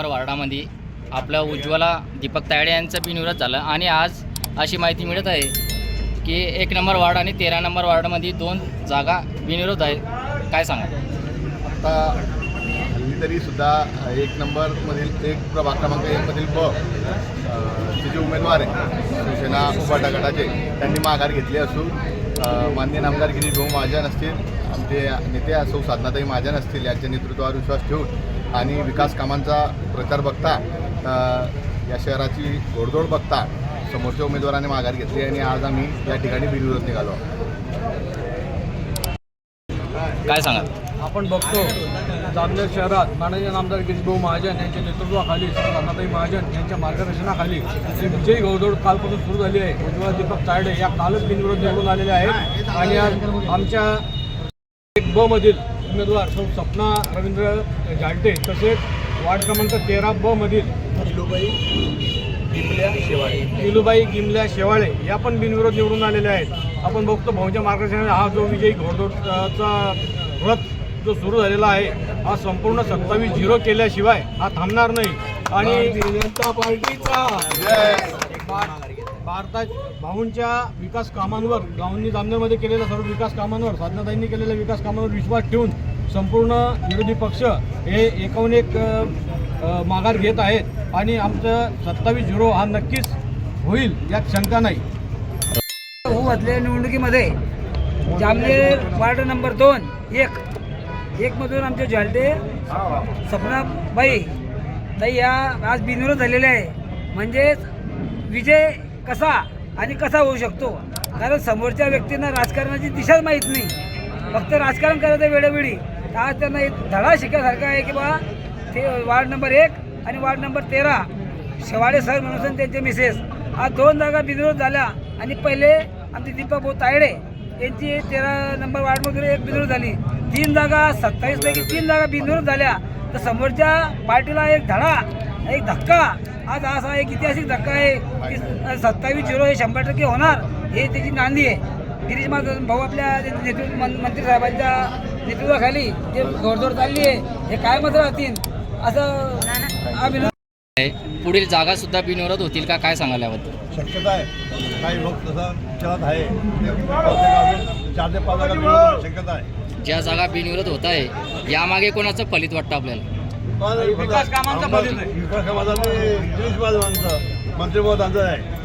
Number वार्डामध्ये आपला उज्ज्वला दीपक तायडे यांचं बिनविरोध झालं. आणि आज अशी माहिती मिळत आहे की एक नंबर वार्ड आणि तेरा नंबर वार्डामध्ये दोन जागा बिनविरोध आहेत काय सांगा? आता हल्ली तरी सुद्धा एक नंबरमधील एक प्रभाग क्रमांक एकमधील ब जे उमेदवार आहे शिवसेना उपाटा गटाचे त्यांनी माघार घेतली असून मान्य माननीय नामदार गिरीश भाऊ महाजन असतील आमचे नेते असो साधनाताई महाजन असतील यांच्या नेतृत्वावर विश्वास ठेवून आणि विकास कामांचा प्रचार बघता या शहराची घोडदौड बघता समोरच्या उमेदवाराने माघार घेतली आणि आज आम्ही या ठिकाणी बिनविरोध निघालो. काय सांगाल? आपण बघतो जामनेर शहरात माननीय नामदार गिरीशभाऊ महाजन यांच्या नेतृत्वाखाली राणाताई महाजन यांच्या मार्गदर्शनाखाली ही विजयी घोडदौड कालपासून सुरू झाली आहे. उज्ज्वला दीपक तायडे या कालच बिनविरोध निवडून आलेल्या आहेत. आणि आज आमच्या एक ब मधील उमेदवार सौ सपना रवींद्र जालटे तसेच वार्ड क्रमांक तेरा ब मधील किलुबाई गिमल्या शेवाळे. या पण बिनविरोध निवडून आलेल्या आहेत. आपण बघतो भाऊच्या मार्गदर्शनाने हा जो विजयी घोडदौडचा रथ जो सुरू झालेला आहे हा संपूर्ण सत्तावीस झिरो केल्याशिवाय हा थांबणार नाही. आणि जनता पार्टीचा. भारतात भाऊंच्या विकास कामांवर गावांनी जामनेरमध्ये केलेल्या सर्व विकास कामांवर साधनाताईंनी केलेल्या विकास कामांवर विश्वास ठेवून संपूर्ण विरोधी पक्ष हे एकाहून एक माघार घेत आहेत आणि आमचं सत्तावीस झिरो हा नक्कीच होईल यात शंका नाही. होऊ असलेल्या निवडणुकीमध्ये जामनेर वार्ड नंबर दोन एक एकमधून आमचे झालटे सपनाबाई ताई या आज बिनविरोध झालेले आहे. म्हणजेच विजय कसा आणि कसा होऊ शकतो? कारण समोरच्या व्यक्तींना राजकारणाची दिशाच माहीत नाही. फक्त राजकारण करायचं वेळोवेळी. आज त्यांना एक धडा शिकण्यासारखा आहे की बा ते वार्ड नंबर एक आणि वार्ड नंबर तेरा शेवाडे सर म्हणून आणि त्यांचे मिसेस आज दोन जागा बिनविरोध झाल्या आणि पहिले आमचे दीपक भाऊ तायडे यांची तेरा नंबर वार्डमधून एक बिनविरोध झाली. तीन जागा सत्तावीसपैकी तीन जागा बिनविरोध झाल्या. तर समोरच्या पार्टीला एक धडा एक धक्का. आज असा एक ऐतिहासिक धक्का आहे की सत्तावीस झिरो हे शंभर टक्के होणार हे त्याची नांदी आहे. गिरीश महाजन भाऊ आपल्या नेतृत्व मंत्री साहेबांच्या नेतृत्वाखाली जे घोडदौड चालली आहे हे कायमच राहतील असं आम्ही पुढील जागा सुद्धा बिनविरोध होतील का काय सांगाल याबद्दल शक्यता आहे काही लोक तसं विचारात आहे चार ते पाच जागा शक्यता आहे ज्या जागा बिनविरोध होत आहे यामागे कोणाचं फलित वाटतं आपल्याला विकास कामांचा फलित आहे. विकास कामाचा मी गिरीश महाजनांचं मंत्रिपदांचं आहे